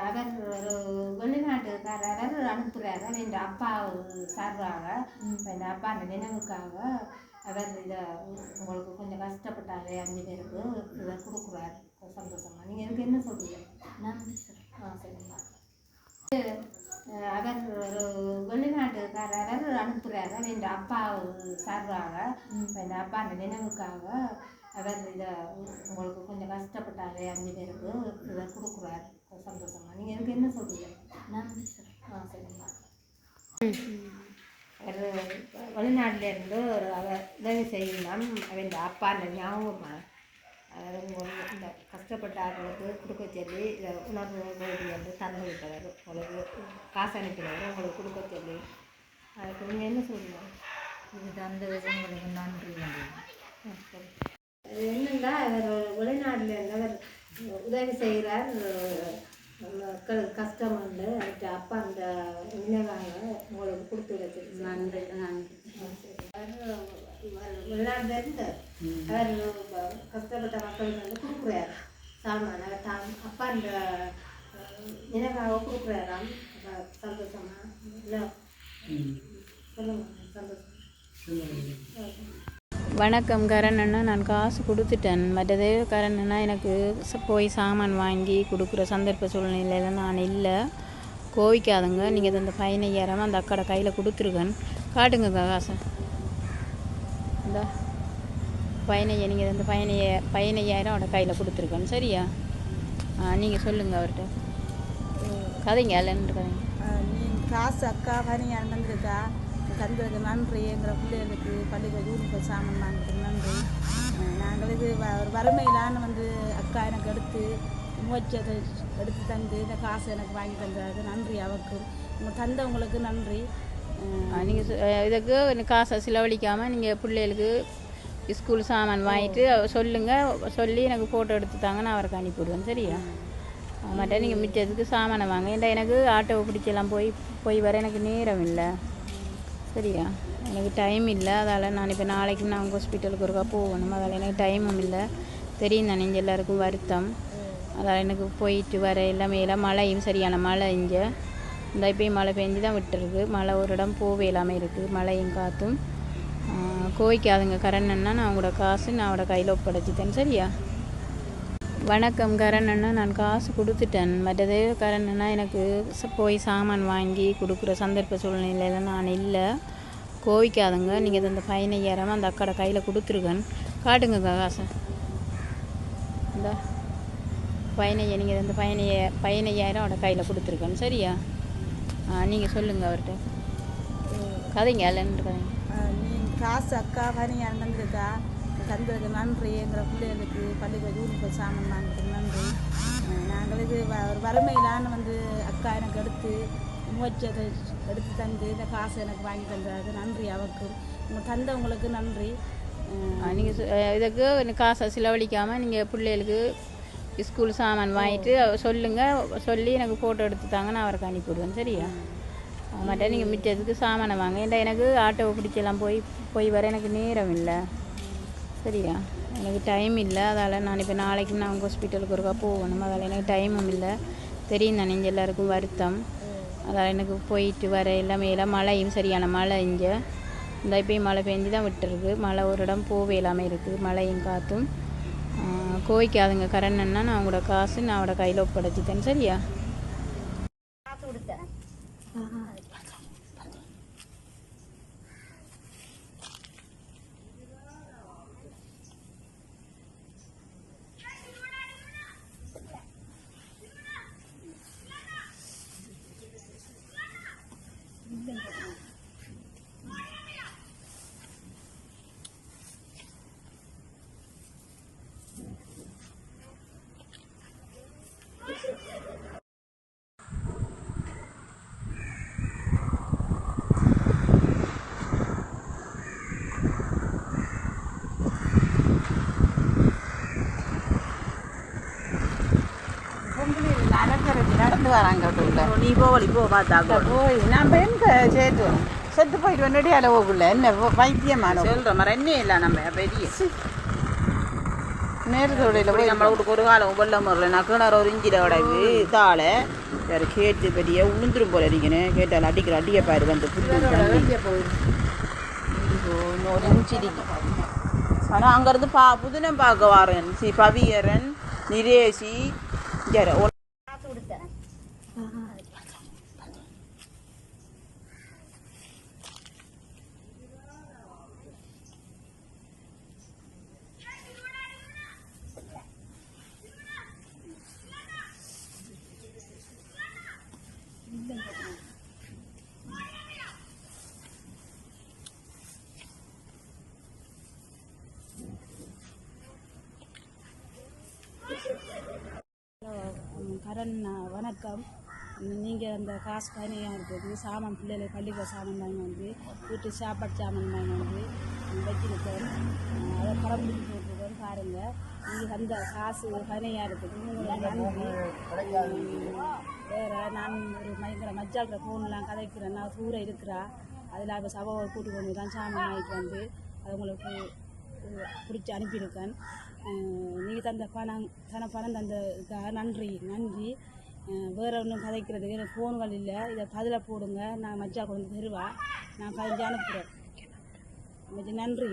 அவர் ஒரு வெளிநாட்டுக்காரர் அனுப்புகிறாரு என் அப்பா சார்பாக என் அப்பா அந்த நினைவுக்காக அவர் இதை உங்களுக்கு கொஞ்சம் கஷ்டப்பட்டாரு அஞ்சு பேருக்கு இதை கொடுக்குறாரு சந்தோஷமா? நீங்கள் இதுக்கு என்ன சொல்றீங்க? நன்றி சார். ஆ சரிங்க அஹ் அவர் ஒரு வெளிநாட்டுக்காரர் அனுப்புகிறாரு என் அப்பா சார்பாக என் அப்பா அந்த நினைவுக்காக அவர் இதை உங்களுக்கு கொஞ்சம் கஷ்டப்பட்டாரு அஞ்சு பேருக்கு இதை கொடுக்குறாரு சந்தோஷமா. நீங்கள் இதுக்கு என்ன சொல்றீங்க? நன்றி சார் ஆ சரிங்க அவர் வெளிநாட்டிலேருந்து ஒரு அவர் உதவி செய்யலாம். அவன் அப்பா அந்த ஞாபகமாக அவர் உங்களுக்கு இந்த கஷ்டப்பட்ட ஆட்களுக்கு கொடுக்க சொல்லி இதை உணர்வு கோடி வந்து தந்து விட்டவர். உங்களுக்கு காசு அனுப்பினவர் உங்களுக்கு கொடுக்க சொல்லி. அதுக்கு நீங்கள் என்ன சொல்லுங்க இது தந்ததுக்கு உங்களுக்கு நன்றி. ஆ, சரி. என்னென்னா அவர் வெளிநாட்டில் அவர் உதவி செய்கிறார் மக்களுக்கு கஷ்டம் வந்து அவர்கிட்ட அப்பா அந்த நினைவாக உங்களுக்கு கொடுத்து வச்சிருக்கு நன்றி நன்றி. வெளிநாட்டில் இருந்து அவர் கஷ்டப்பட்ட மக்களுக்கு வந்து கொடுக்குறாரு. சாமான் அவர் தாம் அப்பா அந்த நினைவாக கொடுக்குறாராம். சந்தோஷமா? இல்லை? சொல்லுங்க. சந்தோஷம்? வணக்கம் கரணண்ணா நான் காசு கொடுத்துட்டேன். மற்றது கரணண்ணா எனக்கு போய் சாமான் வாங்கி கொடுக்குற சந்தர்ப்ப சூழ்நிலையில் நான் இல்லை. கோவிக்காதுங்க. நீங்கள் இந்த பதினையாயிரம் அந்த அக்கடை கையில் கொடுத்துருக்கேன் காட்டுங்க காசை. இந்த. பதினைய நீங்கள் இந்த பதினைய பதினையாயிரம் அவட கையில் கொடுத்துருக்கேன் சரியா? நீங்கள் சொல்லுங்கள் அவர்கிட்ட. கதைங்க இல்லைன்னு கதைங்க. காசு அக்கா பனியார் வந்திருக்கா தந்ததுக்கு நன்றி. எங்களை பிள்ளைகளுக்கு பள்ளிக்கூட யூனிஃபார்ம் சாமான் வாங்கினதுக்கு நன்றி. நாங்கள் இது ஒரு வறுமையிலான வந்து அக்கா எனக்கு எடுத்து முயற்சியத்தை எடுத்து தந்து இந்த காசை எனக்கு வாங்கி தந்ததுக்கு நன்றி அவருக்கும் உங்கள் தந்தவங்களுக்கு நன்றி. நீங்கள் இதுக்கு இந்த காசை செலவழிக்காமல் நீங்கள் பிள்ளைகளுக்கு ஸ்கூல் சாமான் வாங்கிட்டு சொல்லுங்கள் சொல்லி எனக்கு ஃபோட்டோ எடுத்து தாங்க நான் அவருக்கு அனுப்பிவிடுவேன் சரியா? மட்டும் நீங்கள் மிச்சத்துக்கு சாமானை வாங்க. ஏன்டா எனக்கு ஆட்டோவை பிடிச்செல்லாம் போய் போய் வர எனக்கு நேரம் இல்லை. சரியா? எனக்கு டைம் இல்லை. அதால் நான் இப்போ நாளைக்கு நான் ஹாஸ்பிட்டலுக்கு ஒருக்கா போகணும். அதால் எனக்கு டைமும் இல்லை. தெரியும் தானே இங்கே எல்லாருக்கும் வருத்தம். அதால் எனக்கு போயிட்டு வர எல்லாமே எல்லாம் மழையும் சரியான மழை இங்கே. இந்த இப்போயும் மழை பெஞ்சு தான் விட்டுருக்கு. மழை ஒரு இடம் போவே இல்லாமல் இருக்குது மழையும் காற்றும் கோவிக்காதுங்க. கரணன்னா நான் உங்களோட காசு நான் அவட கையில் ஒப்படைச்சிட்டேன் சரியா? வணக்கம் கரணண்ணா நான் காசு கொடுத்துட்டேன். மற்றது கரணண்ணா எனக்கு ச- போய் சாமான் வாங்கி கொடுக்குற சந்தர்ப்ப சூழ்நிலையில் நான் இல்லை. கோவிக்காதுங்க. நீங்கள் இந்த பதினையாயிரம் அந்த அக்கடை கையில் கொடுத்துருக்கேன் காட்டுங்க காசை. இந்த. பதினைய நீங்கள் இந்த பதினைய பதினையாயிரம் அவட கையில் கொடுத்துருக்கேன் சரியா? நீங்கள் சொல்லுங்கள் அவர்கிட்ட கதைங்க இல்லைன்னு கதைங்க காசு அக்கா பனியார் வந்திருக்கா தந்ததுக்கு நன்றி. எங்களை பிள்ளைகளுக்கு பள்ளிக்கூட யூனிஃபார்ம் சாமான் வாங்கினதுக்கு நன்றி. அஹ் நாங்கள் இது வ- ஒரு வறுமையிலான வந்து அக்கா எனக்கு எடுத்து முயற்சியத்தை எடுத்து தந்து இந்த காசை எனக்கு வாங்கி தந்ததுக்கு நன்றி அவருக்கும் உங்கள் தந்தவங்களுக்கு நன்றி. நீங்கள் இதுக்கு காசை செலவழிக்காமல் நீங்கள் பிள்ளைகளுக்கு ஸ்கூல் சாமான் வாங்கிட்டு சொல்லுங்கள் சொல்லி எனக்கு ஃபோட்டோ எடுத்து தாங்க நான் அவருக்கு அனுப்பிவிடுவேன் சரியா? மட்டும் நீங்கள் மிச்சத்துக்கு சாமானை வாங்க. ஏன்டா எனக்கு ஆட்டோவை பிடிச்செல்லாம் போய் போய் வர எனக்கு நேரம் இல்லை. சரியா? எனக்கு டைம் இல்லை. அதால் நான் இப்போ நாளைக்கு நான் ஹாஸ்பிட்டலுக்கு ஒருக்கா போகணும். அதால் எனக்கு டைமும் இல்லை. தெரியும் தானே இங்கே எல்லாருக்கும் வருத்தம். அதால் எனக்கு போயிட்டு வர எல்லாமே எல்லாம் மழையும் சரியான மழை இங்கே. இந்த இப்போயும் மழை பெஞ்சு தான் விட்டுருக்கு. மழை ஒரு இடம் போவே இல்லாமல் இருக்குது. மழையும் காற்றும் கோவிக்காதுங்க. கரணன்னா நான் உங்களோட காசு நான் அவட கையில் ஒப்படைச்சிட்டேன் சரியா? போவலி போ பார்த்தா போய் நம்ம எங்க சேர்த்து செத்து போயிட்டு வந்துட்டு அளவுக்குள்ள என்ன வைத்தியமான? சொல்ற மாதிரி என்ன இல்லை நம்ம பெரிய. நேரத்தோடையில் போய் நம்மளை வீட்டுக்கு ஒரு காலம் வெள்ளம் வரல கிணறு ஒரு இஞ்சியில் உடைவு தாழ வேறு கேட்டு பெரிய உளுந்துரும் போல இருக்கணும் கேட்டால் அடிக்கிற அடிக்க பாரு வந்து இன்னொரு இஞ்சி ஆனால் அங்கேருந்து பா புதினம் பார்க்க வரேன். சி பவியரன் நிரேசி அஹ், வணக்கம். நீங்கள் அந்த காசு கனியாக இருக்குது. சாமான் பிள்ளைகளுக்கு பள்ளிக்கூட சாமான் வாங்கி வந்து வீட்டு சாப்பாடு சாமான் வாங்கி வந்து ம், வச்சிருக்கேன் அஹ், அதை படம் பிடிச்சி போட்டுருக்கேன் பாருங்கள் நீங்கள் அந்த காசு கனியாக இருக்குது. உங்களுக்கு வேற நான் ஒரு பயங்கர மஜாக்கிற ஃபோன்லாம் கதைக்கிறேன். நான் தூர இருக்கிறா. அதில் அவள் சபாவை கூட்டு கொண்டு தான் சாமான் வாங்கிட்டு வந்து அது உங்களுக்கு பிடிச்சி அனுப்பியிருக்கேன். நீங்கள் தந்த பணம் தன பணம் தந்ததுக்காக நன்றி நன்றி. வேறு ஒன்றும் கதைக்கிறதுக்கு எனக்கு ஃபோன்கள் இல்லை. இதை பதிலாக போடுங்க. நான் மஜ்ஜா கொண்டு வந்து தருவா. நான் பதிஞ்சு அனுப்புகிறேன் நன்றி.